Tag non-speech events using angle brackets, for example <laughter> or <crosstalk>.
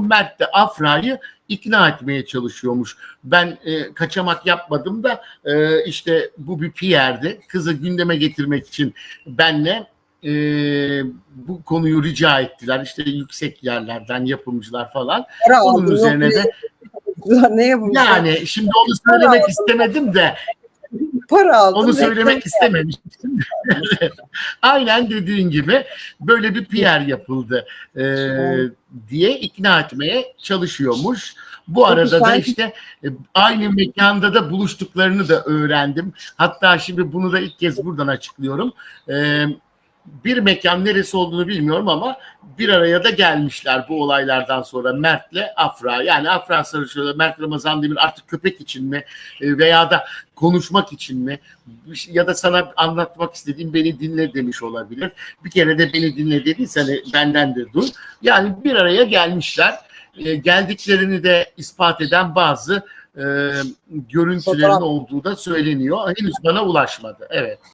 Mert de Afra'yı ikna etmeye çalışıyormuş. Ben e, kaçamak yapmadım da e, işte bu bir PR'di. Kızı gündeme getirmek için benle e, bu konuyu rica ettiler. İşte yüksek yerlerden yapımcılar falan. Para Onun üzerine de <laughs> ne- yani şimdi onu söylemek istemedim de para aldım. onu söylemek istememiştim. <laughs> Aynen dediğin gibi böyle bir PR yapıldı e, diye ikna etmeye çalışıyormuş. Bu arada da işte e, aynı mekanda da buluştuklarını da öğrendim. Hatta şimdi bunu da ilk kez buradan açıklıyorum. E, bir mekan neresi olduğunu bilmiyorum ama bir araya da gelmişler bu olaylardan sonra Mert'le Afra. Yani Afra Sarıçoğlu, Mert Ramazan Demir artık köpek için mi e, veya da konuşmak için mi ya da sana anlatmak istediğim beni dinle demiş olabilir. Bir kere de beni dinle dediyse hani benden de dur. Yani bir araya gelmişler. E, geldiklerini de ispat eden bazı e, görüntülerin olduğu da söyleniyor. Henüz bana ulaşmadı. Evet.